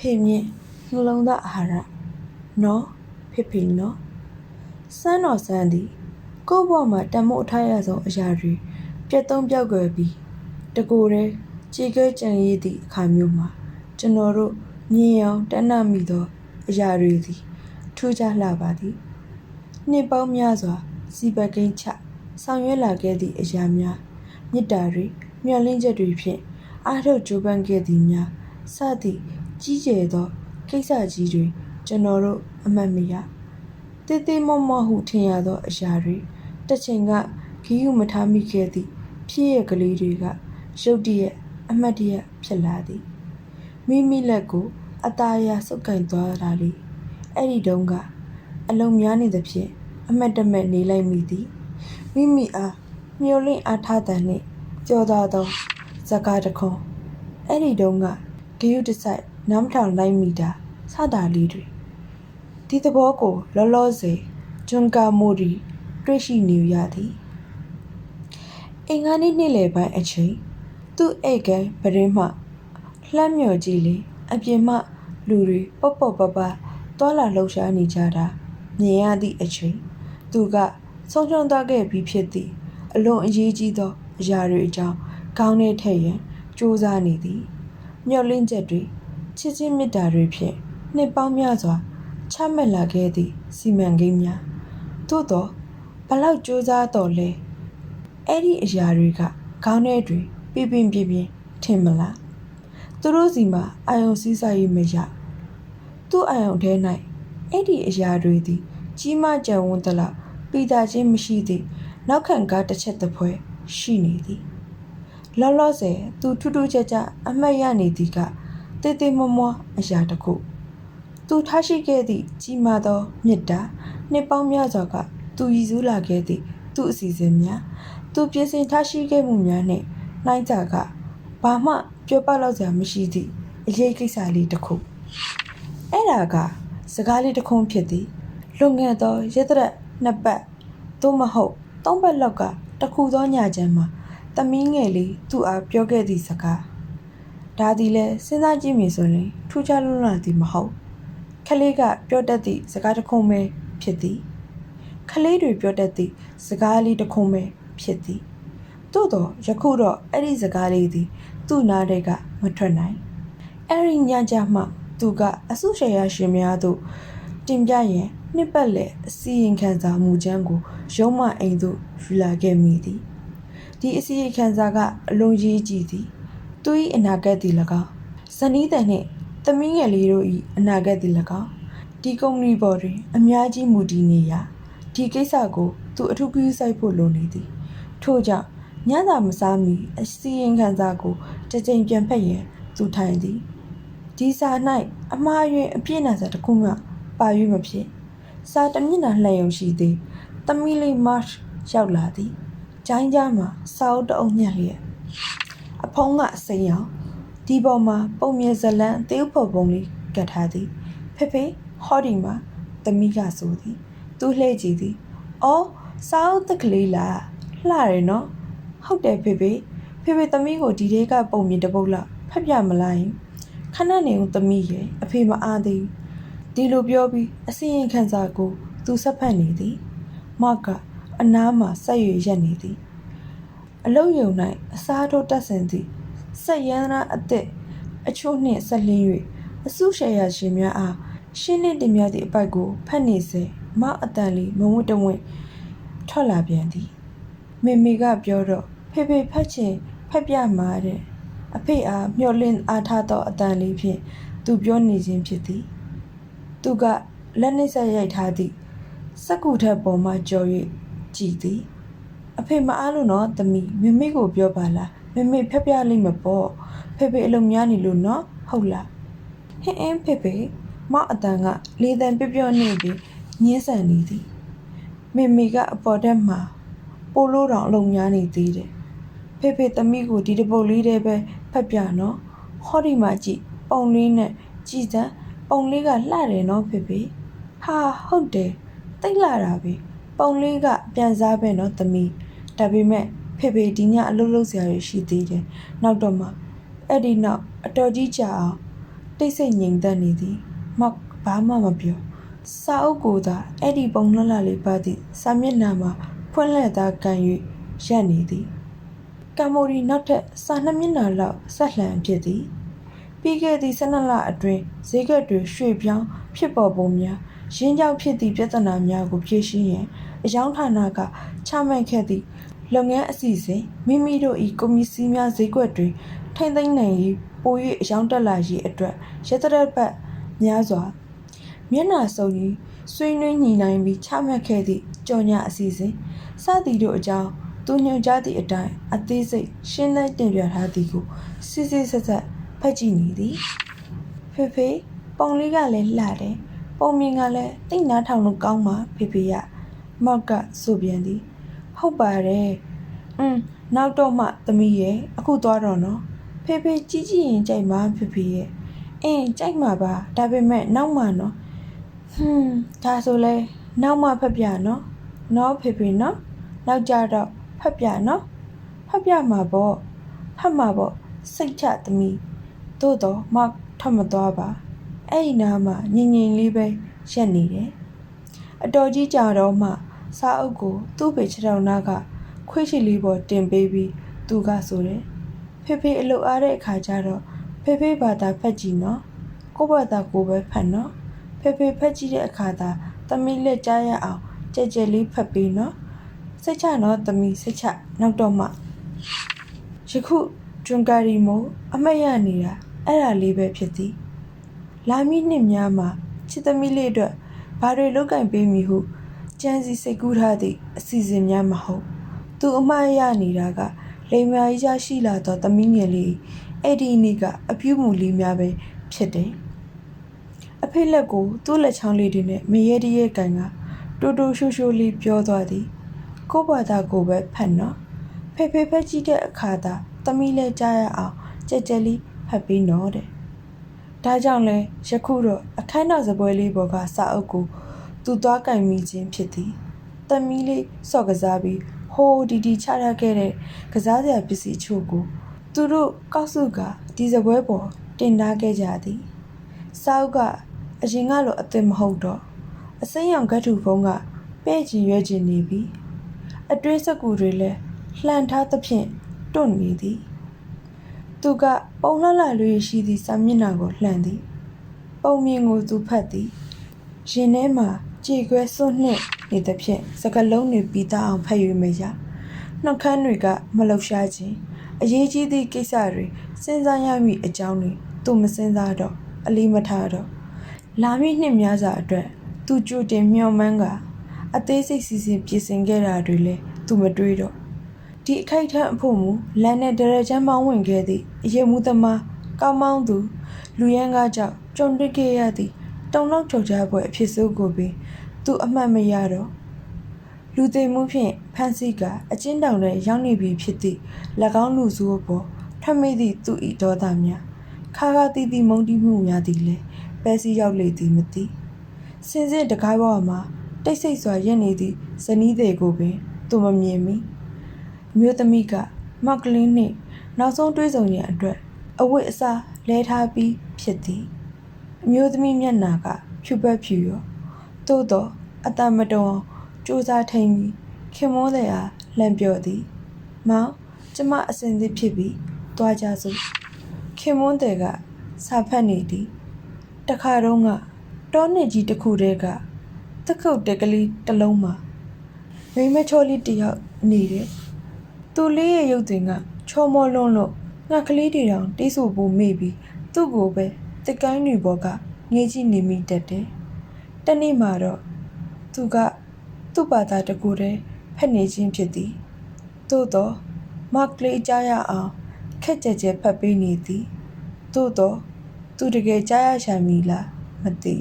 ဖေမြင့်နှလုံးသားအာဟာရနော်ဖေဖေနော်စမ်းတော်စမ်းသည်ကိုယ့်ဘဝမှာတမို့အထားရဆုံးအရာတွေပြတ်သုံးပြောက်ွယ်ပြီးတကိုယ်တည်းကြေကဲကြံရည်သည့်အခါမျိုးမှာကျွန်တော်တို့မြင်အောင်တဏ္ဍမိသောအရာတွေသည်ထူးခြားလှပါသည်နှစ်ပေါင်းများစွာစီပကိန်းချဆောင်ရွက်လာခဲ့သည့်အရာများမေတ္တာတွေမျှော်လင့်ချက်တွေဖြင့်အားထုတ်ကြိုးပမ်းခဲ့သည်များစသည့် ကြီးကျယ်သောကိစ္စကြီးတွေကျွန်တော်တို့အမှတ်မရတေးသေးမောမောဟုထင်ရသောအရာတွေတစ်ချိန်ကဂီးယူမထားမိခဲ့သည့်ဖြစ်ရကလေးတွေကရုတ်တရက်အမှတ်တရဖြစ်လာသည်မိမိလက်ကို အသားအရစုပ်ကင်သွားတာလေအဲ့ဒီတုန်းကအလုံးများနေသဖြင့်အမတ်တမဲ့နေလိုက်မိသည်မိမိအားမျောလင့်အားထားတဲ့နှင့်ကြောသားသောဇကားတခွန်အဲ့ဒီတုန်းကဂယုတစိုက် နမ်းထောင်လိုက်မိတာစတာလေးတွေဒီသဘောကိုလောလောဆယ်ဂျွန်ကာမိုဒီတွေ့ရှိနေရသည်အင်္ဂါနေ့နေ့လယ်ပိုင်းအချိန်သူ့အိတ်ကပရင်းမှလှမ်းမြော်ကြည့်လေအပြင်မှလူတွေပေါ့ပေါ့ပပသွာလာလှုပ်ရှားနေကြတာမြင်ရသည့်အချိန်သူကဆုံးရှုံးသွားခဲ့ပြီးဖြစ်သည့်အလွန်အရေးကြီးသောအရာတွေအကြောင်းခေါင်းထဲထည့်ရန်စူးစမ်းနေသည်မျောလင့်ချက်တွေ ချစ်ချင်းမေတ္တာတွေဖြင့်နှစ်ပေါင်းများစွာချမှတ်လာခဲ့သည့်စီမံကိန်းများသို့တော့ဘလောက်စူးစမ်းတော်လဲအဲ့ဒီအရာတွေကခေါင်းထဲတွင်ပြပြင်းပြပြင်းထင်မလားသူတို့စီမှာအာယုံစည်းစာရေးမရသူ့အာယုံထဲ၌အဲ့ဒီအရာတွေသည် ကြီးမားကြံဝန်းသလောက်ပိတာချင်းမရှိသည့်နောက်ခံကားတစ်ချက်တစ်ဖွဲရှိနေသည်လောလောဆယ်သူထူးထူးခြားခြားအမှတ်ရနေသည်က တေးသေးမွမွအရာတစ်ခုသူထားရှိခဲ့သည့်ကြီးမားသောမေတ္တာနှစ်ပေါင်းများစွာကသူရည်စူးလာခဲ့သည့်သူ့အစီအစဉ်များသူပြင်ဆင်ထားရှိခဲ့မှုများနှင့်နှိုင်းကြကဘာမှပြောပလောက်စရာမရှိသည့်အရေးကိစ္စလေးတစ်ခုအဲ့ဒါကစကားလေးတစ်ခုဖြစ်သည်လွန်ခဲ့သောရစ်ရက်နှစ်ပတ်သို့မဟုတ်သုံးပတ်လောက်ကတခုသောညချမ်းမှာသမီးငယ်လေးသူ့အားပြောခဲ့သည့်စကား ဒါသည်လဲစဉ်းစားကြည့်မိဆိုရင်ထူးခြားလွန်းလာသည်မဟုတ်ခလေးကပြောတတ်သည့်စကားတစ်ခုပဲဖြစ်သည်ခလေးတွေပြောတတ်သည့်စကားလေးတစ်ခုပဲဖြစ်သည်သို့တော့ယခုတော့အဲ့ဒီစကားလေးသည်သူ့နားထဲကမထွက်နိုင်အဲ့ဒီညကြမှသူကအဆုရှယ်ယာရှင်များတို့တင်ပြရန်နှစ်ပတ်လည်အစီရင်ခံစာမူချမ်းကိုရုံးမအိမ်သို့ယူလာခဲ့မိသည်ဒီအစီရင်ခံစာကအလုံးကြီးကြည့်သည် သူ၏အနာဂတ်သည်၎င်းဇနီးတန်နှင့်သမီးငယ်လေးတို့၏အနာဂတ်သည်၎င်းဒီကုမ္ပဏီပေါ်တွင် အများကြီးမူတည်နေရာဒီကိစ္စကိုသူအထူးပြုစိုက်ဖို့လိုနေသည်ထို့ကြောင့်ညစာမစားမီအစီရင်ခံစာကိုတစ်ကြိမ်ပြန်ဖတ်ရန်သူထိုင်သည်ဒီစာ၌အမှားယွင်းအပြည့်အစုံတစ်ခုမှပါ၍မဖြစ်စာတစ်မျက်နှာလှည့်ယုံရှိသည်သမီးလေးမတ်ရောက်လာသည်ကျိုင်းကြားမှာစာအုပ်တအုပ်ညှက်လျက် အဖုံးကအစိမ်းရောင်ဒီပေါ်မှာပုံမြင်ဇလံသေဥဖို့ပုံလေးကတ်ထားသည်ဖေဖေဟောဒီမှာသမီးကဆိုသည် သူလှည့်ကြည့်သည်အော်စာအုပ်တက်ကလေးလားလှတယ်နော်ဟုတ်တယ်ဖေဖေဖေဖေသမီးကိုဒီလေးကပုံမြင်တစ်ပုတ်လောက်ဖတ်ပြမလားယင်ခဏနေဦးသမီးရဲ့အဖေမအားသေးဒီလိုပြောပြီးအစင်ရင်ခံစာကို သူဆက်ဖက်နေသည်မကအနားမှာဆက်ရွရက်နေသည် အလုတ်ယုံ၌အစားထိုးတက်ဆင်သည်ဆက်ရန်ရာအသက်အချို့နှင့်ဆက်လင်း၍အစုရှယ်ယာရှင်များအားရှင်းလင်းတင်ပြသည့်အပိုက်ကိုဖတ်နေစေမအတန်လေးမဝတ်တဝင့်ထွက်လာပြန်သည်မေမေကပြောတော့ဖေဖေဖတ်ချင်ဖတ်ပြမှာတဲ့အဖေအားမျှော်လင့်အားထားသောအတန်လေးဖြင့်သူပြောနေခြင်းဖြစ်သည်သူကလက်နှိပ်ဆက်ရိုက်ထားသည့်စက္ကူထက်ပေါ်မှကြော်၍ကြည်သည် အဖေမအားလို့နော်သမီးမမေကိုပြောပါလားမမေဖက်ပြလိမ့်မပေါ့ဖေဖေအလုံးများနေလို့နော်ဟုတ်လားဟင်းအင်းဖေဖေမအတန်ကလေတံပြပြနေပြီးညင်းဆန်နေသည်မေမေကအပေါ်တက်မှာပိုလို့တောင်အလုံးများနေသေးတယ်ဖေဖေသမီးကိုဒီတပုတ်လေးတည်းပဲဖက်ပြနော်ဟောဒီမှာကြည့်ပုံလေးနဲ့ကြည်စမ်းပုံလေးကလှတယ်နော်ဖေဖေဟာဟုတ်တယ်တိတ်လာတာပဲပုံလေးကပြန်စားပဲနော်သမီး ဒါပေမဲ့ဖေဖေဒီညအလုပ်လုပ်စရာတွေရှိသေးတယ်နောက်တော့မှအဲ့ဒီနောက်အတော်ကြီးကြာအောင်တိတ်ဆိတ်ငြိမ်သက်နေသည်မောက်ဘာမှမပြောစာအုပ်ကိုသာအဲ့ဒီပုံလှလှလေးပါသည့်စာမျက်နှာမှာဖွင့်လှစ်သားကန်၍ရပ်နေသည်ကမ်မိုရီနောက်ထပ်စာနှစ်မျက်နှာလောက်ဆက်လှန်ဖြစ်သည်ပြီးခဲ့သည့်12လအတွင်းဈေးကွက်တွေရွှေ့ပြောင်းဖြစ်ပေါ်ပုံများ ရင်းကြောင့်ဖြစ်သည့်ပြဿနာများကိုဖြေရှင်းရန်အယောင်ဌာနကချမှတ်ခဲ့သည့်လုပ်ငန်းအစီအစဉ်မိမိတို့၏ကွန်မြူစီများဈေးကွက်တွင်ထိမ့်သိမ်းနိုင်ရေးပို၍အယောင်တက်လာရေးအတွက်ရတရက်ပတ်များစွာမျက်နှာစုံကြီးဆွေးနွေးညှိနှိုင်းပြီးချမှတ်ခဲ့သည့်ကြော်ညာအစီအစဉ်စသည်တို့အကြောင်းသူညွှန်ကြားသည့်အတိုင်းအသေးစိတ်ရှင်းလင်းတင်ပြထားသည်ကိုစစ်စစ်ဆက်ဆက်ဖတ်ကြည့်နေသည်ဖေဖေပုံလေးကလည်းလှတယ် ပုံမြင်ကလည်းတိတ်နားထောင်လို့ကောင်းပါဖေဖေရမောက်ကဆိုပြန်သည် ဟုတ်ပါတယ်อืมနောက်တော့မှသမီးရဲ့အခုသွားတော့နော်ဖေဖေကြီးကြီးရင်ကြိုက်မှာဖေဖေရဲ့အင်းကြိုက်မှာပါဒါပေမဲ့နောက်မှနော်ဟွန်းဒါဆိုလဲနောက်မှဖတ်ပြနော်နော်ဖေဖေနော်နောက်ကြတော့ဖတ်ပြနော်ဖတ်ပြမှာပေါ့ဖတ်မှာပေါ့စိတ်ချသမီးသို့တော့မထပ်မသွားပါ အဲ့ဒီနားမှာငင်ငင်လေးပဲရက်နေတယ်အတော်ကြီးကြာတော့မှစာအုပ်ကိုသူ့ပေခြေထောက်နားကခွေးချီလေးပေါ်တင်ပေးပြီးသူကဆိုတယ်ဖေဖေအလုပ်အားတဲ့အခါကျတော့ဖေဖေဘာသာဖတ်ကြည့်နော်ကိုယ့်ဘာသာကိုယ်ပဲဖတ်နော်ဖေဖေဖက်ကြည့်တဲ့အခါသာသမီးလက်ကြားရအောင်ကြဲကြဲလေးဖက်ပေးနော်စိတ်ချနော်သမီးစိတ်ချနောက်တော့မှယခုဂျွန်ကာရီမိုအမတ်ရနေတာအဲ့ဒါလေးပဲဖြစ်သည် လာမီနှစ်များမှာချစ်သမီးလေးအတွက်ဘာတွေလုပ်ကင်ပေးမိဟုကြံစီစိတ်ကူးထားသည့်အစီအစဉ်များမဟုတ် သူအမတ်ရနေတာကလိမ်မာကြီးရရှိလာသောသမီးငယ်လေးအဲ့ဒီနေ့ကအပြုမူလေးများပဲဖြစ်တယ်အဖေလက်ကိုသူ့လက်ချောင်းလေးတွေနဲ့မရဲတရဲကန်ကတူတူရှူရှူလေးပြောသွားသည်ကိုယ့်ဘာသာကိုပဲဖတ်နော်ဖေဖေဖက်ကြည့်တဲ့အခါသာသမီးလဲကြားရအောင်ကြက်ကြက်လေးဖတ်ပြီးနော်တဲ့ ဒါကြောင့်လဲယခုတော့အခန်းတော်စပွဲလေးပေါ်ကစာအုပ်ကို သူသွားကင်မိခြင်းဖြစ်သည်သမီးလေးစော့ကစားပြီးဟိုးဒီဒီချရခဲ့တဲ့ကစားစရာပစ္စည်းချို့ကို သူတို့ကောက်စုကဒီစပွဲပေါ်တင်ထားခဲ့ကြသည်စောက်ကအရင်ကလိုအသင်မဟုတ်တော့အစိမ်းရောင်ကတ်ထူဖုံးကပဲ့ချင်ရွက်ချင်နေပြီအတွင်းစက်ကူတွေလည်းလှန်ထားသဖြင့်တွန့်နေသည် သူက ပုံလှလှလေးရှိသည့်စာမျက်နှာကိုလှန်သည် ပုံမြင်ကိုသူဖတ်သည်ရင်ထဲမှာကြေခွဲစွန့်နှင့်နေသဖြင့်စကလုံးတွေပြီးသားအောင်ဖတ်၍မရနှုတ်ခမ်းတွေကမလှုပ်ရှားခြင်းအရေးကြီးသည့်ကိစ္စတွေစဉ်းစားရမည့်အကြောင်းတွေသူမစဉ်းစားတော့အလေးမထားတော့လာမည့်နှစ်များစွာအတွက်သူကြိုတင်မျှော်မှန်းကအသေးစိတ်စီစဉ်ပြင်ဆင်ခဲ့တာတွေလည်းသူမတွေးတော့ ဒီအခိုက်အတန့်အဖို့မူလန်နဲ့ဒရချမ်းမောင်းဝင်ခဲ့သည့်အရေးမှုသမားကောင်းမောင်းသူ လူရန်ကားကြောင့်ကြုံတွေ့ခဲ့ရသည့်တုံလောက်ချုပ်ကြပွဲအဖြစ်ဆိုးကိုပင်သူအမှတ်မရတော့လူသိမ်မှုဖြင့်ဖန်စီကအချင်းတောင်ထဲရောက်နေပြီဖြစ်သည့်၎င်းလူစုအပေါ်ထမိသည့်သူ၏ဒေါသများခါခါတီးတီးမုန်းတီးမှုများသည်လည်းပဲစီရောက်လေသည်မသိစင်စစ်တကားဘဝမှာတိတ်ဆိတ်စွာရက်နေသည့်ဇနီးသည်ကိုပင်သူမမြင်မီ အမျိုးသမီးကမောက်ကလင်းနှင့်နောက်ဆုံးတွေ့ဆုံရန်အတွက်အဝတ်အစားလဲထားပြီးဖြစ်သည်အမျိုးသမီးမျက်နှာကဖြူပတ်ဖြူရောသို့တော့အတမတော်အောင်စူးစားထိန်ပြီးခင်မောတဲ့အားလှမ်းပြောသည် မောင်ကျမအစင်သစ်ဖြစ်ပြီးသွားကြစို့ခင်မွန်းတဲ့ကစာဖတ်နေသည်တခါတော့ကတောနှစ်ကြီးတစ်ခုတည်းကတခုတ်တက်ကလေးတစ်လုံးမှာမိမချောလေးတစ်ယောက်နေတယ် သူလေးရဲ့ရုပ်သွင်းကချောမောလွန်းလို့ငှက်ကလေးတွေတောင်တိတ်ဆိုဖို့မေ့ပြီးသူ့ကိုပဲတက်ကိုင်းတွေဘောကငေးကြည့်နေမိတတ်တယ်တနေ့မှတော့သူကသူ့ဘာသာတကူတည်းဖက်နေခြင်းဖြစ်သည်သို့တော့မကလေးကြားရအောင်ခက်ကြဲကြဲဖတ်ပေးနေသည်သို့တော့သူတကယ်ကြားရရှာမည်လားမသိ